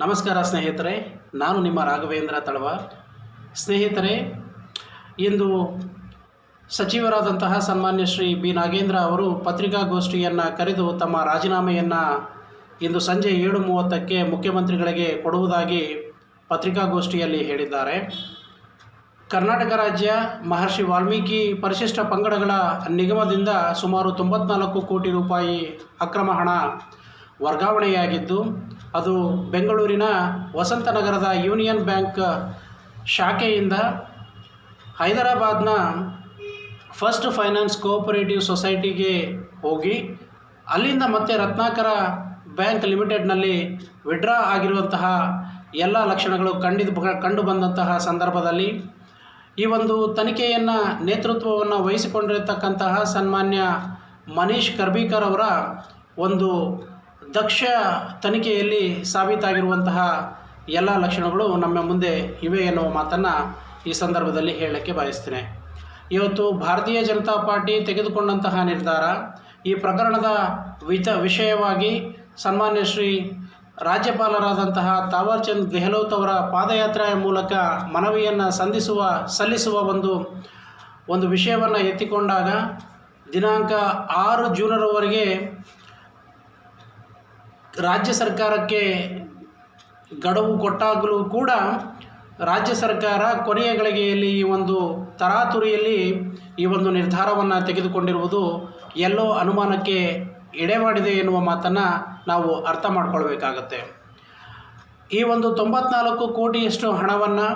ನಮಸ್ಕಾರ ಸ್ನೇಹಿತರೆ, ನಾನು ನಿಮ್ಮ ರಾಘವೇಂದ್ರ ತಳವ. ಸ್ನೇಹಿತರೆ, ಇಂದು ಸಚಿವರಾದಂತಹ ಸನ್ಮಾನ್ಯ ಶ್ರೀ ಬಿ ನಾಗೇಂದ್ರ ಅವರು ಪತ್ರಿಕಾಗೋಷ್ಠಿಯನ್ನು ಕರೆದು ತಮ್ಮ ರಾಜೀನಾಮೆಯನ್ನು ಇಂದು ಸಂಜೆ ಏಳು ಮೂವತ್ತಕ್ಕೆ ಮುಖ್ಯಮಂತ್ರಿಗಳಿಗೆ ಕೊಡುವುದಾಗಿ ಪತ್ರಿಕಾಗೋಷ್ಠಿಯಲ್ಲಿ ಹೇಳಿದ್ದಾರೆ. ಕರ್ನಾಟಕ ರಾಜ್ಯ ಮಹರ್ಷಿ ವಾಲ್ಮೀಕಿ ಪರಿಶಿಷ್ಟ ಪಂಗಡಗಳ ನಿಗಮದಿಂದ ಸುಮಾರು ತೊಂಬತ್ನಾಲ್ಕು ಕೋಟಿ ರೂಪಾಯಿ ಅಕ್ರಮ ಹಣ ವರ್ಗಾವಣೆಯಾಗಿದ್ದು ಅದು ಬೆಂಗಳೂರಿನ ವಸಂತನಗರದ ಯೂನಿಯನ್ ಬ್ಯಾಂಕ್ ಶಾಖೆಯಿಂದ ಹೈದರಾಬಾದ್ನ ಫಸ್ಟ್ ಫೈನಾನ್ಸ್ ಕೋಆಪರೇಟಿವ್ ಸೊಸೈಟಿಗೆ ಹೋಗಿ ಅಲ್ಲಿಂದ ಮತ್ತೆ ರತ್ನಾಕರ ಬ್ಯಾಂಕ್ ಲಿಮಿಟೆಡ್ನಲ್ಲಿ ವಿಡ್ರಾ ಆಗಿರುವಂತಹ ಎಲ್ಲ ಲಕ್ಷಣಗಳು ಕಂಡಿದ್ದು ಕಂಡು ಬಂದಂತಹ ಸಂದರ್ಭದಲ್ಲಿ ಈ ಒಂದು ತನಿಖೆಯನ್ನು ನೇತೃತ್ವವನ್ನು ವಹಿಸಿಕೊಂಡಿರತಕ್ಕಂತಹ ಸನ್ಮಾನ್ಯ ಮನೀಶ್ ಕರ್ಬೀಕರ್ ಅವರ ಒಂದು ದಕ್ಷ ತನಿಖೆಯಲ್ಲಿ ಸಾಬೀತಾಗಿರುವಂತಹ ಎಲ್ಲ ಲಕ್ಷಣಗಳು ನಮ್ಮ ಮುಂದೆ ಇವೆ ಎನ್ನುವ ಮಾತನ್ನು ಈ ಸಂದರ್ಭದಲ್ಲಿ ಹೇಳಕ್ಕೆ ಬಯಸ್ತೇನೆ. ಇವತ್ತು ಭಾರತೀಯ ಜನತಾ ಪಾರ್ಟಿ ತೆಗೆದುಕೊಂಡಂತಹ ನಿರ್ಧಾರ ಈ ಪ್ರಕರಣದ ವಿತ ವಿಷಯವಾಗಿ ಸನ್ಮಾನ್ಯ ಶ್ರೀ ರಾಜ್ಯಪಾಲರಾದಂತಹ ತಾವರ್ಚಂದ್ ಗೆಹ್ಲೋತ್ ಅವರ ಪಾದಯಾತ್ರೆಯ ಮೂಲಕ ಮನವಿಯನ್ನು ಸಂಧಿಸುವ, ಸಲ್ಲಿಸುವ ಒಂದು ಒಂದು ವಿಷಯವನ್ನು ಎತ್ತಿಕೊಂಡಾಗ ದಿನಾಂಕ ಆರು ಜೂನರವರೆಗೆ ರಾಜ್ಯ ಸರ್ಕಾರಕ್ಕೆ ಗಡುವು ಕೊಟ್ಟಾಗಲೂ ಕೂಡ ರಾಜ್ಯ ಸರ್ಕಾರ ಕೊನೆಯ ಗಳಿಗೆಯಲ್ಲಿ ಈ ಒಂದು ತರಾತುರಿಯಲ್ಲಿ ಈ ಒಂದು ನಿರ್ಧಾರವನ್ನು ತೆಗೆದುಕೊಂಡಿರುವುದು ಎಲ್ಲೋ ಅನುಮಾನಕ್ಕೆ ಎಡೆ ಮಾಡಿದೆ ಎನ್ನುವ ಮಾತನ್ನು ನಾವು ಅರ್ಥ ಮಾಡಿಕೊಳ್ಬೇಕಾಗತ್ತೆ. ಈ ಒಂದು ತೊಂಬತ್ನಾಲ್ಕು ಕೋಟಿಯಷ್ಟು ಹಣವನ್ನು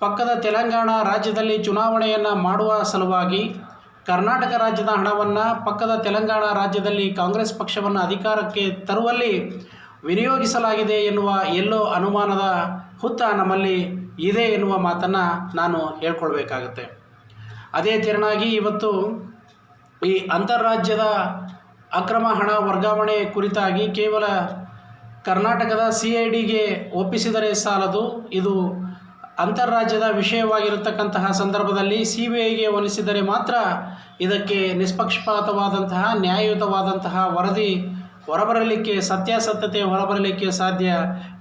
ಪಕ್ಕದ ತೆಲಂಗಾಣ ರಾಜ್ಯದಲ್ಲಿ ಚುನಾವಣೆಯನ್ನು ಮಾಡುವ ಸಲುವಾಗಿ ಕರ್ನಾಟಕ ರಾಜ್ಯದ ಹಣವನ್ನು ಪಕ್ಕದ ತೆಲಂಗಾಣ ರಾಜ್ಯದಲ್ಲಿ ಕಾಂಗ್ರೆಸ್ ಪಕ್ಷವನ್ನು ಅಧಿಕಾರಕ್ಕೆ ತರುವಲ್ಲಿ ವಿನಿಯೋಗಿಸಲಾಗಿದೆ ಎನ್ನುವ ಎಲ್ಲೋ ಅನುಮಾನದ ಹುತ್ತ ನಮ್ಮಲ್ಲಿ ಇದೆ ಎನ್ನುವ ಮಾತನ್ನು ನಾನು ಹೇಳ್ಕೊಳ್ಬೇಕಾಗತ್ತೆ. ಅದೇ ತೆರನಾಗಿ ಇವತ್ತು ಈ ಅಂತಾರಾಜ್ಯದ ಅಕ್ರಮ ಹಣ ವರ್ಗಾವಣೆ ಕುರಿತಾಗಿ ಕೇವಲ ಕರ್ನಾಟಕದ ಸಿ ಐ ಡಿಗೆ ಒಪ್ಪಿಸಿದರೆ ಸಾಲದು. ಇದು ಅಂತಾರಾಜ್ಯದ ವಿಷಯವಾಗಿರತಕ್ಕಂತಹ ಸಂದರ್ಭದಲ್ಲಿ ಸಿ ಬಿ ಐಗೆ ಹೋಲಿಸಿದರೆ ಮಾತ್ರ ಇದಕ್ಕೆ ನಿಷ್ಪಕ್ಷಪಾತವಾದಂತಹ, ನ್ಯಾಯಯುತವಾದಂತಹ ವರದಿ ಹೊರಬರಲಿಕ್ಕೆ, ಸತ್ಯಾಸತ್ಯತೆ ಹೊರಬರಲಿಕ್ಕೆ ಸಾಧ್ಯ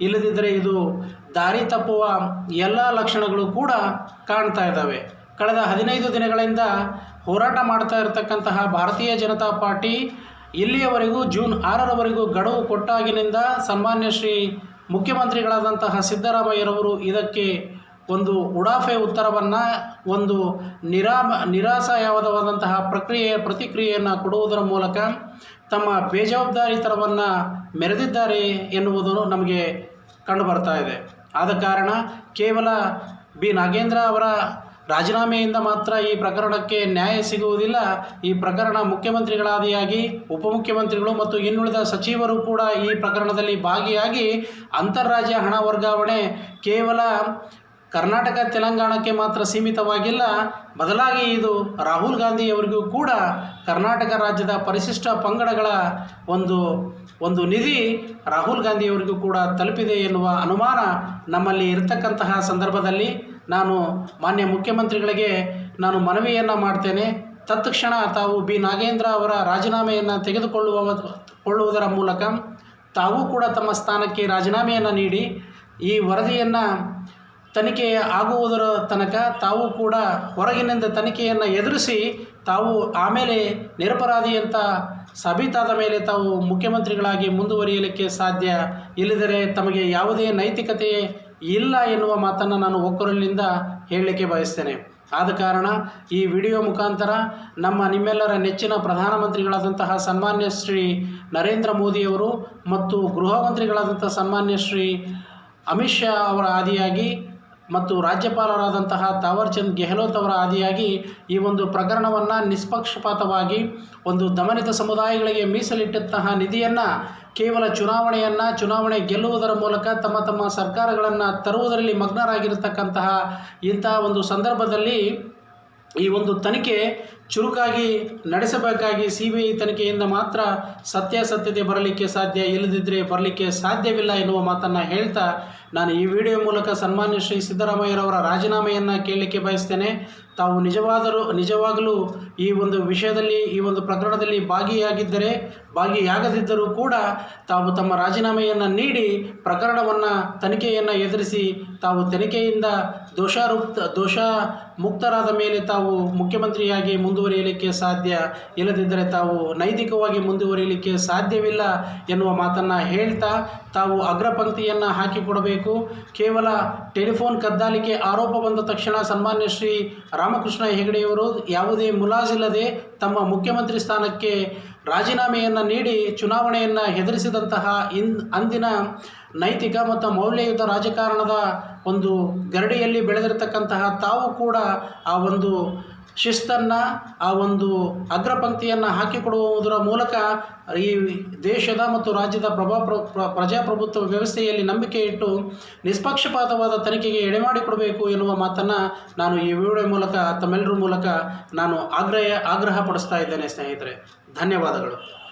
ಇಲ್ಲದಿದ್ದರೆ ಇದು ದಾರಿ ತಪ್ಪುವ ಎಲ್ಲ ಲಕ್ಷಣಗಳು ಕೂಡ ಕಾಣ್ತಾ ಇದ್ದಾವೆ. ಕಳೆದ ಹದಿನೈದು ದಿನಗಳಿಂದ ಹೋರಾಟ ಮಾಡ್ತಾ ಇರತಕ್ಕಂತಹ ಭಾರತೀಯ ಜನತಾ ಪಾರ್ಟಿ ಇಲ್ಲಿಯವರೆಗೂ ಜೂನ್ ಆರರವರೆಗೂ ಗಡುವು ಕೊಟ್ಟಾಗಿನಿಂದ ಸನ್ಮಾನ್ಯ ಶ್ರೀ ಮುಖ್ಯಮಂತ್ರಿಗಳಾದಂತಹ ಸಿದ್ದರಾಮಯ್ಯರವರು ಇದಕ್ಕೆ ಒಂದು ಉಡಾಫೆ ಉತ್ತರವನ್ನು ಒಂದು ನಿರಾಮ ನಿರಾಸಾಯವಾದವಾದಂತಹ ಪ್ರಕ್ರಿಯೆಯ ಪ್ರತಿಕ್ರಿಯೆಯನ್ನು ಕೊಡುವುದರ ಮೂಲಕ ತಮ್ಮ ಬೇಜವಾಬ್ದಾರಿತನವನ್ನು ಮೆರೆದಿದ್ದಾರೆ ಎನ್ನುವುದು ನಮಗೆ ಕಂಡುಬರ್ತಾ ಇದೆ. ಆದ ಕಾರಣ ಕೇವಲ ಬಿ. ನಾಗೇಂದ್ರ ಅವರ ರಾಜೀನಾಮೆಯಿಂದ ಮಾತ್ರ ಈ ಪ್ರಕರಣಕ್ಕೆ ನ್ಯಾಯ ಸಿಗುವುದಿಲ್ಲ. ಈ ಪ್ರಕರಣ ಮುಖ್ಯಮಂತ್ರಿಗಳಾದಿಯಾಗಿ, ಉಪಮುಖ್ಯಮಂತ್ರಿಗಳು ಮತ್ತು ಇನ್ನುಳಿದ ಸಚಿವರು ಕೂಡ ಈ ಪ್ರಕರಣದಲ್ಲಿ ಭಾಗಿಯಾಗಿ ಅಂತಾರಾಜ್ಯ ಹಣ ವರ್ಗಾವಣೆ ಕೇವಲ ಕರ್ನಾಟಕ ತೆಲಂಗಾಣಕ್ಕೆ ಮಾತ್ರ ಸೀಮಿತವಾಗಿಲ್ಲ. ಬದಲಾಗಿ ಇದು ರಾಹುಲ್ ಗಾಂಧಿಯವರಿಗೂ ಕೂಡ ಕರ್ನಾಟಕ ರಾಜ್ಯದ ಪರಿಶಿಷ್ಟ ಪಂಗಡಗಳ ಒಂದು ಒಂದು ನಿಧಿ ರಾಹುಲ್ ಗಾಂಧಿಯವರಿಗೂ ಕೂಡ ತಲುಪಿದೆ ಎನ್ನುವ ಅನುಮಾನ ನಮ್ಮಲ್ಲಿ ಇರತಕ್ಕಂತಹ ಸಂದರ್ಭದಲ್ಲಿ ನಾನು ಮಾನ್ಯ ಮುಖ್ಯಮಂತ್ರಿಗಳಿಗೆ ನಾನು ಮನವಿಯನ್ನು ಮಾಡ್ತೇನೆ. ತತ್ಕ್ಷಣ ತಾವು ಬಿ. ನಾಗೇಂದ್ರ ಅವರ ರಾಜೀನಾಮೆಯನ್ನು ತೆಗೆದುಕೊಳ್ಳುವ ಕೊಳ್ಳುವುದರ ಮೂಲಕ ತಾವು ಕೂಡ ತಮ್ಮ ಸ್ಥಾನಕ್ಕೆ ರಾಜೀನಾಮೆಯನ್ನು ನೀಡಿ ಈ ವರದಿಯನ್ನು ತನಿಖೆ ಆಗುವುದರ ತನಕ ತಾವು ಕೂಡ ಹೊರಗಿನಿಂದ ತನಿಖೆಯನ್ನು ಎದುರಿಸಿ ತಾವು ಆಮೇಲೆ ನಿರಪರಾಧಿ ಅಂತ ಸಾಬೀತಾದ ಮೇಲೆ ತಾವು ಮುಖ್ಯಮಂತ್ರಿಗಳಾಗಿ ಮುಂದುವರಿಯಲಿಕ್ಕೆ ಸಾಧ್ಯ ಇಲ್ಲದರೆ ತಮಗೆ ಯಾವುದೇ ನೈತಿಕತೆ ಇಲ್ಲ ಎನ್ನುವ ಮಾತನ್ನು ನಾನು ಒಕ್ಕರಲ್ಲಿಂದ ಹೇಳಲಿಕ್ಕೆ ಬಯಸ್ತೇನೆ. ಆದ ಕಾರಣ ಈ ವಿಡಿಯೋ ಮುಖಾಂತರ ನಮ್ಮ ನಿಮ್ಮೆಲ್ಲರ ನೆಚ್ಚಿನ ಪ್ರಧಾನಮಂತ್ರಿಗಳಾದಂತಹ ಸನ್ಮಾನ್ಯ ಶ್ರೀ ನರೇಂದ್ರ ಮೋದಿಯವರು ಮತ್ತು ಗೃಹ ಮಂತ್ರಿಗಳಾದಂಥ ಸನ್ಮಾನ್ಯ ಶ್ರೀ ಅಮಿತ್ ಶಾ ಅವರ ಆದಿಯಾಗಿ ಮತ್ತು ರಾಜ್ಯಪಾಲರಾದಂತಹ ತಾವರ್ಚಂದ್ ಗೆಹ್ಲೋತ್ ಅವರ ಆದಿಯಾಗಿ ಈ ಒಂದು ಪ್ರಕರಣವನ್ನು ನಿಷ್ಪಕ್ಷಪಾತವಾಗಿ ಒಂದು ದಮನಿತ ಸಮುದಾಯಗಳಿಗೆ ಮೀಸಲಿಟ್ಟಂತಹ ನಿಧಿಯನ್ನು ಕೇವಲ ಚುನಾವಣೆಯನ್ನು, ಚುನಾವಣೆ ಗೆಲ್ಲುವುದರ ಮೂಲಕ ತಮ್ಮ ತಮ್ಮ ಸರ್ಕಾರಗಳನ್ನು ತರುವುದರಲ್ಲಿ ಮಗ್ನರಾಗಿರತಕ್ಕಂತಹ ಇಂತಹ ಒಂದು ಸಂದರ್ಭದಲ್ಲಿ ಈ ಒಂದು ತನಿಖೆ ಚುರುಕಾಗಿ ನಡೆಸಬೇಕಾಗಿ ಸಿ ಬಿ ಐ ತನಿಖೆಯಿಂದ ಮಾತ್ರ ಸತ್ಯಾಸತ್ಯತೆ ಬರಲಿಕ್ಕೆ ಸಾಧ್ಯ ಇಲ್ಲದಿದ್ದರೆ ಬರಲಿಕ್ಕೆ ಸಾಧ್ಯವಿಲ್ಲ ಎನ್ನುವ ಮಾತನ್ನು ಹೇಳ್ತಾ ನಾನು ಈ ವಿಡಿಯೋ ಮೂಲಕ ಸನ್ಮಾನ್ಯ ಶ್ರೀ ಸಿದ್ದರಾಮಯ್ಯರವರ ರಾಜೀನಾಮೆಯನ್ನು ಕೇಳಲಿಕ್ಕೆ ಬಯಸ್ತೇನೆ. ತಾವು ನಿಜವಾದರೂ, ನಿಜವಾಗಲೂ ಈ ಒಂದು ವಿಷಯದಲ್ಲಿ, ಈ ಒಂದು ಪ್ರಕರಣದಲ್ಲಿ ಭಾಗಿಯಾಗಿದ್ದರೆ, ಭಾಗಿಯಾಗದಿದ್ದರೂ ಕೂಡ ತಾವು ತಮ್ಮ ರಾಜೀನಾಮೆಯನ್ನು ನೀಡಿ ಪ್ರಕರಣವನ್ನು, ತನಿಖೆಯನ್ನು ಎದುರಿಸಿ ತಾವು ತನಿಖೆಯಿಂದ ದೋಷಾರೂಪ್ತ ದೋಷ ಮುಕ್ತರಾದ ಮೇಲೆ ತಾವು ಮುಖ್ಯಮಂತ್ರಿಯಾಗಿ ಮುಂದುವರಿಯಲಿಕ್ಕೆ ಸಾಧ್ಯ ಇಲ್ಲದಿದ್ದರೆ ತಾವು ನೈತಿಕವಾಗಿ ಮುಂದುವರಿಯಲಿಕ್ಕೆ ಸಾಧ್ಯವಿಲ್ಲ ಎನ್ನುವ ಮಾತನ್ನು ಹೇಳ್ತಾ ತಾವು ಅಗ್ರಪಂಕ್ತಿಯನ್ನು ಹಾಕಿಕೊಡಬೇಕು. ಕೇವಲ ಟೆಲಿಫೋನ್ ಕದ್ದಾಲಿಕೆ ಆರೋಪ ಬಂದ ತಕ್ಷಣ ಸನ್ಮಾನ್ಯ ಶ್ರೀ ರಾಮಕೃಷ್ಣ ಹೆಗಡೆಯವರು ಯಾವುದೇ ಮುಲಾಜಿಲ್ಲದೆ ತಮ್ಮ ಮುಖ್ಯಮಂತ್ರಿ ಸ್ಥಾನಕ್ಕೆ ರಾಜೀನಾಮೆಯನ್ನು ನೀಡಿ ಚುನಾವಣೆಯನ್ನು ಹೆದರಿಸಿದಂತಹ ಇನ್ ಅಂದಿನ ನೈತಿಕ ಮತ್ತು ಮೌಲ್ಯಯುತ ರಾಜಕಾರಣದ ಒಂದು ಗರಡಿಯಲ್ಲಿ ಬೆಳೆದಿರತಕ್ಕಂತಹ ತಾವು ಕೂಡ ಆ ಒಂದು ಶಿಸ್ತನ್ನು, ಆ ಒಂದು ಅಗ್ರಪಂಕ್ತಿಯನ್ನು ಹಾಕಿಕೊಡುವುದರ ಮೂಲಕ ಈ ದೇಶದ ಮತ್ತು ರಾಜ್ಯದ ಪ್ರಭಾ ಪ್ರ- ಪ್ರ- ಪ್ರಜಾಪ್ರಭುತ್ವ ವ್ಯವಸ್ಥೆಯಲ್ಲಿ ನಂಬಿಕೆ ಇಟ್ಟು ನಿಷ್ಪಕ್ಷಪಾತವಾದ ತನಿಖೆಗೆ ಎಡೆಮಾಡಿಕೊಡಬೇಕು ಎನ್ನುವ ಮಾತನ್ನು ನಾನು ಈ ವಿಡಿಯೋ ಮೂಲಕ ತಮ್ಮೆಲ್ಲರ ಮೂಲಕ ನಾನು ಆಗ್ರಹ ಆಗ್ರಹ ಇದ್ದೇನೆ ಸ್ನೇಹಿತರೆ. ಧನ್ಯವಾದಗಳು.